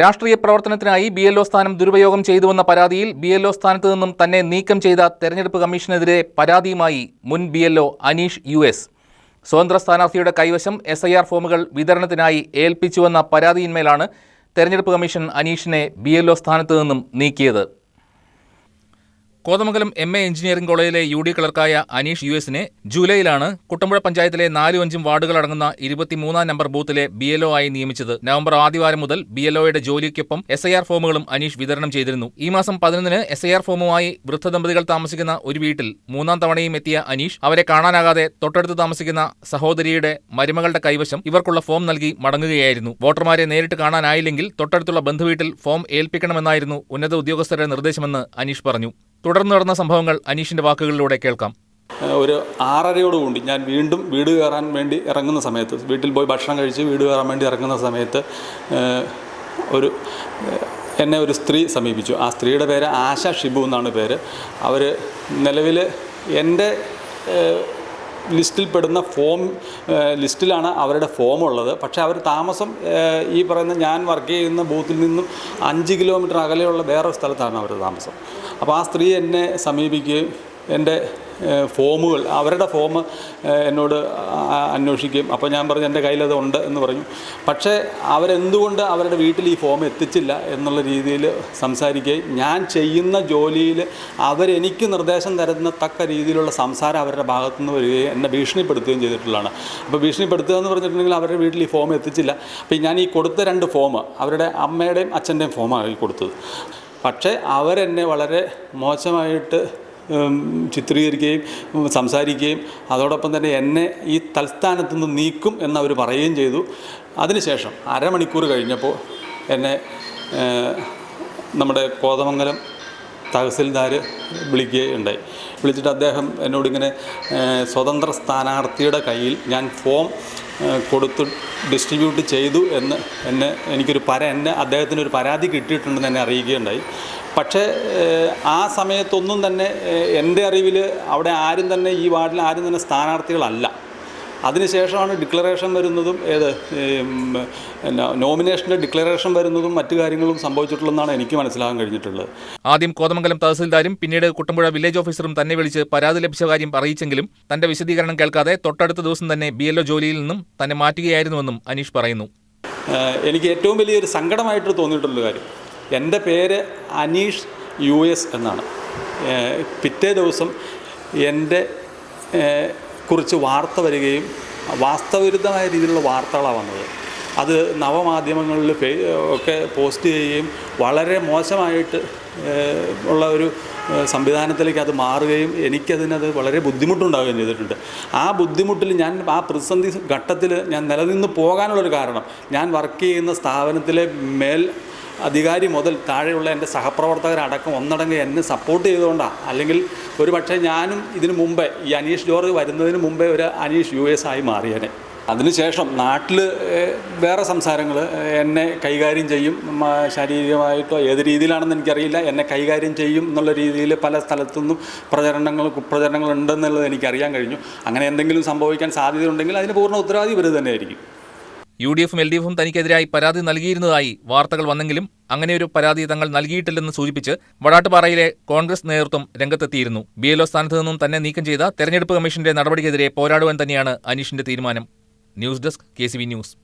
രാഷ്ട്രീയ പ്രവർത്തനത്തിനായി B L O സ്ഥാനം ദുരുപയോഗം ചെയ്തുവെന്ന പരാതിയിൽ ബി എൽ ഒ സ്ഥാനത്ത് നിന്നും തന്നെ നീക്കം ചെയ്ത തെരഞ്ഞെടുപ്പ് കമ്മീഷനെതിരെ പരാതിയുമായി മുൻ B L O Anish U S. സ്വതന്ത്ര സ്ഥാനാർത്ഥിയുടെ കൈവശം എസ് ഐ ആർ ഫോമുകൾ വിതരണത്തിനായി ഏൽപ്പിച്ചുവെന്ന പരാതിയിന്മേലാണ് തെരഞ്ഞെടുപ്പ് കമ്മീഷൻ അനീഷിനെ ബി എൽ ഒ സ്ഥാനത്ത് നിന്നും നീക്കിയത്. കോതമംഗലം എം എ എഞ്ചിനീയറിംഗ് കോളേജിലെ യു ഡി ക്ലർക്കായ അനീഷ് യു എസിനെ ജൂലൈയിലാണ് കുട്ടമ്പുഴ പഞ്ചായത്തിലെ നാലും അഞ്ചും വാർഡുകൾ അടങ്ങുന്ന ഇരുപത്തിമൂന്നാം നമ്പർ ബൂത്തിലെ ബി എൽഒ ആയി നിയമിച്ചത്. നവംബർ ആദ്യവാരം മുതൽ ബി എൽഒയുടെ ജോലിക്കൊപ്പം എസ് ഐ ആർ ഫോമുകളും അനീഷ് വിതരണം ചെയ്തിരുന്നു. ഈ മാസം പതിനൊന്നിന് എസ് ഐ ആർ ഫോമുമായി വൃദ്ധദമ്പതികൾ താമസിക്കുന്ന ഒരു വീട്ടിൽ മൂന്നാം തവണയും എത്തിയ അനീഷ് അവരെ കാണാനാകാതെ തൊട്ടടുത്ത് താമസിക്കുന്ന സഹോദരിയുടെ മരുമകളുടെ കൈവശം ഇവർക്കുള്ള ഫോം നൽകി മടങ്ങുകയായിരുന്നു. വോട്ടർമാരെ നേരിട്ട് കാണാനായില്ലെങ്കിൽ തൊട്ടടുത്തുള്ള ബന്ധുവീട്ടിൽ ഫോം ഏൽപ്പിക്കണമെന്നായിരുന്നു ഉന്നത ഉദ്യോഗസ്ഥരുടെ നിർദ്ദേശമെന്ന് അനീഷ് പറഞ്ഞു. തുടർന്ന് നടന്ന സംഭവങ്ങൾ അനീഷിന്റെ വാക്കുകളിലൂടെ കേൾക്കാം. ഒരു ആറരയോടുകൂടി ഞാൻ വീണ്ടും വീട് കയറാൻ വേണ്ടി ഇറങ്ങുന്ന സമയത്ത് വീട്ടിൽ പോയി ഭക്ഷണം കഴിച്ച് വീട് കയറാൻ വേണ്ടി ഇറങ്ങുന്ന സമയത്ത് ഒരു എന്നെ ഒരു സ്ത്രീ സമീപിച്ചു. ആ സ്ത്രീയുടെ പേര് ആശ ഷിബു എന്നാണ് പേര്. അവർ നിലവിൽ എന്റെ ലിസ്റ്റിൽപ്പെടുന്ന ഫോം ലിസ്റ്റിലാണ് അവരുടെ ഫോം ഉള്ളത് പക്ഷേ അവർ താമസം ഈ പറയുന്ന ഞാൻ വർക്ക് ചെയ്യുന്ന ബൂത്തിൽ നിന്നും അഞ്ച് കിലോമീറ്റർ അകലെയുള്ള വേറൊരു സ്ഥലത്താണ് അവരുടെ താമസം. അപ്പോൾ ആ സ്ത്രീ എന്നെ സമീപിക്കുകയും എന്റെ ഫോമുകൾ അവരുടെ ഫോം എന്നോട് അന്വേഷിക്കും അപ്പോൾ ഞാൻ പറഞ്ഞു എന്റെ കയ്യിലത് ഉണ്ട് എന്ന് പറഞ്ഞു. പക്ഷേ അവരെന്തുകൊണ്ട് അവരുടെ വീട്ടിൽ ഈ ഫോം എത്തിച്ചില്ല എന്നുള്ള രീതിയിൽ സംസാരിക്കുകയും ഞാൻ ചെയ്യുന്ന ജോലിയിൽ അവരെനിക്ക് നിർദ്ദേശം തരുന്ന തക്ക രീതിയിലുള്ള സംസാരം അവരുടെ ഭാഗത്തു നിന്ന് വരികയും എന്നെ ഭീഷണിപ്പെടുത്തുകയും ചെയ്തിട്ടുള്ളതാണ്. അപ്പോൾ ഭീഷണിപ്പെടുത്തുക എന്ന് പറഞ്ഞിട്ടുണ്ടെങ്കിൽ അവരുടെ വീട്ടിൽ ഈ ഫോം എത്തിച്ചില്ല. അപ്പോൾ ഞാൻ ഈ കൊടുത്ത രണ്ട് ഫോം അവരുടെ അമ്മയുടെയും അച്ഛന്റെയും ഫോമാണ് കൊടുത്തത്. പക്ഷേ അവരെന്നെ വളരെ മോശമായിട്ട് ചിത്രീകരിക്കുകയും സംസാരിക്കുകയും അതോടൊപ്പം തന്നെ എന്നെ ഈ തൽസ്ഥാനത്ത് നിന്ന് നീക്കും എന്നവർ പറയുകയും ചെയ്തു. അതിനുശേഷം അരമണിക്കൂർ കഴിഞ്ഞപ്പോൾ എന്നെ നമ്മുടെ കോതമംഗലം തഹസിൽദാർ വിളിക്കുകയുണ്ടായി. വിളിച്ചിട്ട് അദ്ദേഹം എന്നോടിങ്ങനെ സ്വതന്ത്ര സ്ഥാനാർത്ഥിയുടെ കയ്യിൽ ഞാൻ ഫോം കൊടുത്ത് ഡിസ്ട്രിബ്യൂട്ട് ചെയ്തു എന്ന് എന്നെ എനിക്കൊരു പര എന്നെ അദ്ദേഹത്തിനൊരു പരാതി കിട്ടിയിട്ടുണ്ടെന്ന് എന്നെ അറിയിക്കുകയുണ്ടായി. പക്ഷേ ആ സമയത്തൊന്നും തന്നെ എന്റെ അറിവിൽ അവിടെ ആരും തന്നെ ഈ വാർഡിൽ ആരും തന്നെ സ്ഥാനാർത്ഥികളല്ല. അതിനുശേഷമാണ് ഡിക്ലറേഷൻ വരുന്നതും ഏത് നോമിനേഷന്റെ ഡിക്ലറേഷൻ വരുന്നതും മറ്റു കാര്യങ്ങളും സംഭവിച്ചിട്ടുള്ളതെന്നാണ് എനിക്ക് മനസ്സിലാകാൻ കഴിഞ്ഞിട്ടുള്ളത്. ആദ്യം കോതമംഗലം തഹസിൽദാരും പിന്നീട് കുട്ടമ്പുഴ വില്ലേജ് ഓഫീസറും തന്നെ വിളിച്ച് പരാതി ലഭിച്ച കാര്യം അറിയിച്ചെങ്കിലും തന്റെ വിശദീകരണം കേൾക്കാതെ തൊട്ടടുത്ത ദിവസം തന്നെ ബി ജോലിയിൽ നിന്നും തന്നെ മാറ്റുകയായിരുന്നുവെന്നും അനീഷ് പറയുന്നു. എനിക്ക് ഏറ്റവും വലിയൊരു സങ്കടമായിട്ട് തോന്നിയിട്ടുള്ള കാര്യം. എന്റെ പേര് അനീഷ് യു എസ് എന്നാണ്. പിറ്റേ ദിവസം എന്റെ കുറിച്ച് വാർത്ത വരികയും വാസ്തവവിരുദ്ധമായ രീതിയിലുള്ള വാർത്തകളാണ് വന്നത്. അത് നവമാധ്യമങ്ങളിൽ ഒക്കെ പോസ്റ്റ് ചെയ്യുകയും വളരെ മോശമായിട്ട് ഉള്ള ഒരു സംവിധാനത്തിലേക്ക് അത് മാറുകയും എനിക്കതിനത് വളരെ ബുദ്ധിമുട്ടുണ്ടാവുകയും ചെയ്തിട്ടുണ്ട്. ആ ബുദ്ധിമുട്ടിൽ ഞാൻ ആ പ്രതിസന്ധി ഘട്ടത്തിൽ ഞാൻ നിലനിന്ന് പോകാനുള്ളൊരു കാരണം ഞാൻ വർക്ക് ചെയ്യുന്ന സ്ഥാപനത്തിലെ മേൽ അധികാരി മുതൽ താഴെയുള്ള എന്റെ സഹപ്രവർത്തകരടക്കം ഒന്നടങ്ങി എന്നെ സപ്പോർട്ട് ചെയ്തുകൊണ്ടാണ് അല്ലെങ്കിൽ ഒരു പക്ഷേ ഞാനും ഇതിനു മുമ്പേ ഈ അനീഷ് ജോർജ് വരുന്നതിന് മുമ്പേ ഒരു അനീഷ് യു എസ് ആയി മാറിയേനെ. അതിനുശേഷം നാട്ടിൽ വേറെ സംസാരങ്ങൾ എന്നെ കൈകാര്യം ചെയ്യും. ശാരീരികമായിട്ടോ ഏത് രീതിയിലാണെന്ന് എനിക്കറിയില്ല. എന്നെ കൈകാര്യം ചെയ്യും എന്നുള്ള രീതിയിൽ പല സ്ഥലത്തുനിന്നും പ്രചരണങ്ങൾ കുപ്രചരണങ്ങൾ ഉണ്ടെന്നുള്ളത് എനിക്കറിയാൻ കഴിഞ്ഞു. അങ്ങനെ എന്തെങ്കിലും സംഭവിക്കാൻ സാധ്യതയുണ്ടെങ്കിൽ അതിന് പൂർണ ഉത്തരവാദി ഇവർ തന്നെയായിരിക്കും. യു ഡി എഫും എൽ ഡി എഫും തനിക്കെതിരായി പരാതി നൽകിയിരുന്നതായി വാർത്തകൾ വന്നെങ്കിലും അങ്ങനെയൊരു പരാതി തങ്ങൾ നൽകിയിട്ടില്ലെന്ന് സൂചിപ്പിച്ച് വടാട്ടുപാറയിലെ കോൺഗ്രസ് നേതൃത്വം രംഗത്തെത്തിയിരുന്നു. ബി എൽ ഒ സ്ഥാനത്ത് നിന്നും തന്നെ നീക്കം ചെയ്ത തെരഞ്ഞെടുപ്പ് കമ്മീഷന്റെ നടപടിക്കെതിരെ പോരാടുവാൻ തന്നെയാണ് അനീഷിന്റെ തീരുമാനം. News desk K news.